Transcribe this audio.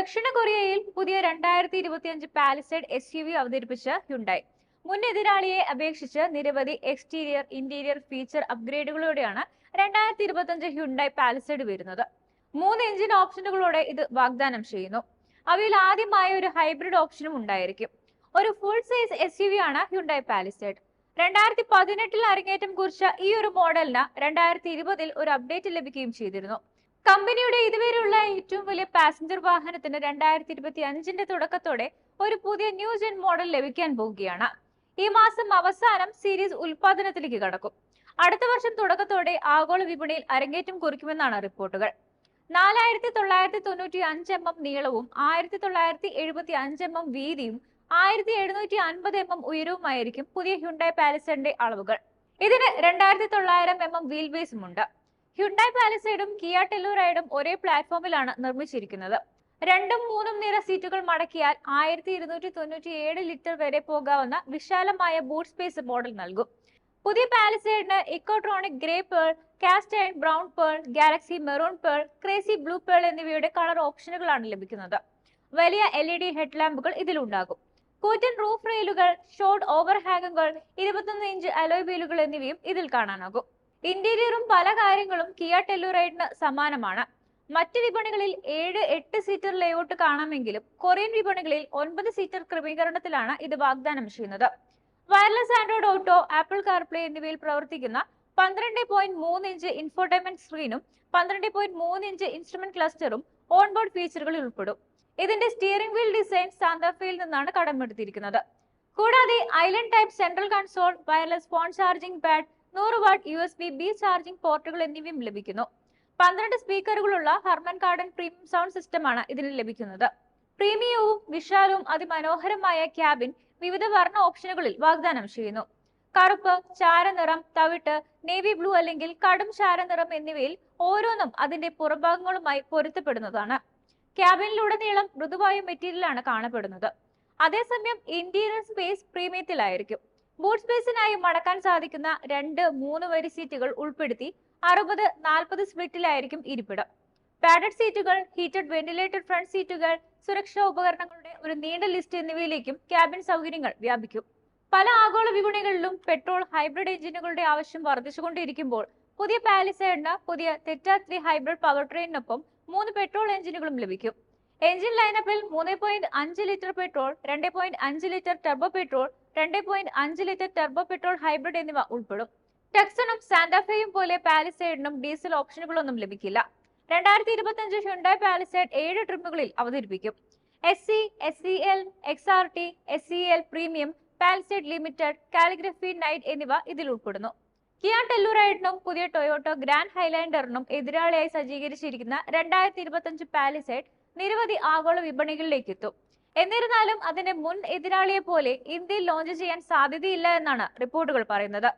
ദക്ഷിണ കൊറിയയിൽ പുതിയ രണ്ടായിരത്തി ഇരുപത്തിയഞ്ച് പാലിസൈഡ് എസ് യു വി അവതരിപ്പിച്ച ഹ്യുണ്ടായി മുൻ എതിരാളിയെ അപേക്ഷിച്ച് നിരവധി എക്സ്റ്റീരിയർ ഇന്റീരിയർ ഫീച്ചർ അപ്ഗ്രേഡുകളോടെയാണ് രണ്ടായിരത്തി ഇരുപത്തിയഞ്ച് ഹ്യുണ്ടായി പാലിസൈഡ് വരുന്നത്. മൂന്ന് എഞ്ചിൻ ഓപ്ഷനുകളോടെ ഇത് വാഗ്ദാനം ചെയ്യുന്നു. അവയിൽ ആദ്യമായ ഒരു ഹൈബ്രിഡ് ഓപ്ഷനും ഉണ്ടായിരിക്കും. ഒരു full size S U V ആണ് ഹ്യുണ്ടായി പാലിസൈഡ് രണ്ടായിരത്തി പതിനെട്ടിൽ അരങ്ങേറ്റം കുറിച്ച ഈ ഒരു മോഡലിന് രണ്ടായിരത്തി ഇരുപതിൽ ഒരു അപ്ഡേറ്റ് ലഭിക്കുകയും ചെയ്തിരുന്നു. കമ്പനിയുടെ ഇതുവരെയുള്ള ഏറ്റവും വലിയ പാസഞ്ചർ വാഹനത്തിന് രണ്ടായിരത്തി ഇരുപത്തി അഞ്ചിന്റെ തുടക്കത്തോടെ ഒരു പുതിയ ന്യൂ ജെൻ മോഡൽ ലഭിക്കാൻ പോവുകയാണ്. ഈ മാസം അവസാനം സീരീസ് ഉൽപാദനത്തിലേക്ക് കടക്കും. അടുത്ത വർഷം തുടക്കത്തോടെ ആഗോള വിപണിയിൽ അരങ്ങേറ്റം കുറിക്കുമെന്നാണ് റിപ്പോർട്ടുകൾ. നാലായിരത്തി തൊള്ളായിരത്തി തൊണ്ണൂറ്റി അഞ്ച് എം എം നീളവും ആയിരത്തി തൊള്ളായിരത്തി എഴുപത്തി അഞ്ച് എം എം വീതിയും ആയിരത്തി എഴുന്നൂറ്റി അൻപത് എം എം ഉയരവുമായിരിക്കും പുതിയ ഹ്യുണ്ടായി പാലസറിന്റെ അളവുകൾ. ഇതിന് രണ്ടായിരത്തി തൊള്ളായിരം എം എം വീൽ ബേസും ഉണ്ട്. ഹ്യുണ്ടായി പാലസൈഡും കിയ ടെല്ലൂറൈഡും ഒരേ പ്ലാറ്റ്ഫോമിലാണ് നിർമ്മിച്ചിരിക്കുന്നത്. രണ്ടും മൂന്നും നിര സീറ്റുകൾ മടക്കിയാൽ ആയിരത്തി ഇരുന്നൂറ്റി തൊണ്ണൂറ്റി ഏഴ് ലിറ്റർ വരെ പോകാവുന്ന വിശാലമായ ബൂട്ട് സ്പേസ് മോഡൽ നൽകും. പുതിയ പാലസൈഡിന് ecotronic grey pearl cast brown pearl galaxy maroon pearl crazy blue pearl എന്നിവയുടെ കളർ ഓപ്ഷനുകളാണ് ലഭിക്കുന്നത്. വലിയ എൽ ഇ ഡി ഹെഡ്ലാമ്പുകൾ ഇതിലുണ്ടാകും. കൂറ്റൻ റൂഫ് റെയിലുകൾ ഷോർട്ട് ഓവർ ഹാങ്ങുകൾ ഇരുപത്തൊന്ന് ഇഞ്ച് അലോയ് വീലുകൾ എന്നിവയും ഇതിൽ കാണാനാകും. ഇന്റീരിയറും പല കാര്യങ്ങളും കിയ ടെല്ലുറൈഡിന് സമാനമാണ്. മറ്റ് വിപണികളിൽ ഏഴ് എട്ട് സീറ്റർ ലേഔട്ട് കാണാമെങ്കിലും കൊറിയൻ വിപണികളിൽ ഒൻപത് സീറ്റർ ക്രമീകരണത്തിലാണ് ഇത് വാഗ്ദാനം ചെയ്യുന്നത്. Wireless Android auto Apple CarPlay എന്നിവയിൽ പ്രവർത്തിക്കുന്ന പന്ത്രണ്ട് പോയിന്റ് മൂന്ന് ഇഞ്ച് ഇൻഫോർടൈൻമെന്റ് സ്ക്രീനും പന്ത്രണ്ട് പോയിന്റ് മൂന്ന് ഇഞ്ച് ഇൻസ്ട്രുമെന്റ് ക്ലസ്റ്ററും ഓൺബോർഡ് ഫീച്ചറുകളിൽ ഉൾപ്പെടും. ഇതിന്റെ സ്റ്റിയറിംഗ് വീൽ ഡിസൈൻ സാന്താഫയിൽ നിന്നാണ് കടമെടുത്തിരിക്കുന്നത്. കൂടാതെ island type central console wireless phone charging pad നൂറ് watt U S B B charging പോർട്ടുകൾ എന്നിവയും ലഭിക്കുന്നു. പന്ത്രണ്ട് സ്പീക്കറുകളുള്ള ഹർമൻ കാർഡൻ പ്രീമിയം സൗണ്ട് സിസ്റ്റമാണ് ഇതിന് ലഭിക്കുന്നത്. പ്രീമിയവും വിശാലവും അതിമനോഹരമായ ക്യാബിൻ വിവിധ വർണ ഓപ്ഷനുകളിൽ വാഗ്ദാനം ചെയ്യുന്നു. കറുപ്പ് ചാരനിറം തവിട്ട് നേവി ബ്ലൂ അല്ലെങ്കിൽ കടും ചാരനിറം എന്നിവയിൽ ഓരോന്നും അതിന്റെ പുറഭാഗങ്ങളുമായി പൊരുത്തപ്പെടുന്നതാണ്. ക്യാബിനിലുടനീളം മൃദുവായ മെറ്റീരിയലാണ് കാണപ്പെടുന്നത്. അതേസമയം ഇന്റീരിയർ സ്പേസ് പ്രീമിയത്തിലായിരിക്കും. ബൂട്ട് സ്പേസിനായി മടക്കാൻ സാധിക്കുന്ന രണ്ട് മൂന്ന് വരി സീറ്റുകൾ ഉൾപ്പെടുത്തി അറുപത് നാൽപ്പത് സ്പ്ലിറ്റിലായിരിക്കും ഇരിപ്പിടം. പാഡഡ് സീറ്റുകൾ ഹീറ്റഡ് വെന്റിലേറ്റഡ് ഫ്രണ്ട് സീറ്റുകൾ സുരക്ഷാ ഉപകരണങ്ങളുടെ ഒരു നീണ്ട ലിസ്റ്റ് എന്നിവയിലേക്കും ക്യാബിൻ സൗകര്യങ്ങൾ വ്യാപിക്കും. പല ആഗോള വിപണികളിലും പെട്രോൾ ഹൈബ്രിഡ് എഞ്ചിനുകളുടെ ആവശ്യം വർദ്ധിച്ചുകൊണ്ടിരിക്കുമ്പോൾ പുതിയ പാലിസേഡിന് പുതിയ തെറ്റാ ത്രീ ഹൈബ്രിഡ് പവർ ട്രെയിനിനൊപ്പം മൂന്ന് പെട്രോൾ എഞ്ചിനുകളും ലഭിക്കും. എഞ്ചിൻ ലൈനപ്പിൽ മൂന്ന് പോയിന്റ് അഞ്ച് ലിറ്റർ പെട്രോൾ രണ്ട് പോയിന്റ് അഞ്ച് ലിറ്റർ ടർബോ പെട്രോൾ രണ്ട് പോയിന്റ് അഞ്ച് ലിറ്റർ ടർബോ പെട്രോൾ ഹൈബ്രിഡ് എന്നിവ ഉൾപ്പെടും. ടെക്സണും സാന്റാഫയും പോലെ പാലിസൈഡിനും ഡീസൽ ഓപ്ഷനുകളൊന്നും ലഭിക്കില്ല. രണ്ടായിരത്തി ഇരുപത്തിയഞ്ച് ഹ്യുണ്ടായി പാലിസൈഡ് ഏഴ് ട്രിമുകളിൽ അവതരിപ്പിക്കും. S C S C L X R T S C L premium Palisade limited calligraphy night എന്നിവ ഇതിൽ ഉൾപ്പെടുന്നു. കിയ ടെല്ലുറൈഡിനും പുതിയ ടൊയോട്ടോ ഗ്രാൻഡ് ഹൈലാൻഡറിനും എതിരാളിയായി സജ്ജീകരിച്ചിരിക്കുന്ന രണ്ടായിരത്തി ഇരുപത്തിയഞ്ച് പാലിസൈഡ് നിരവധി ആഗോള വിപണികളിലേക്ക് എത്തും എന്നിരുന്നാലും അതിന്റെ മുൻ എതിരാളിയെ പോലെ ഇന്ത്യയിൽ ലോഞ്ച് ചെയ്യാൻ സാധ്യതയില്ല എന്നാണ് റിപ്പോർട്ടുകൾ പറയുന്നത്.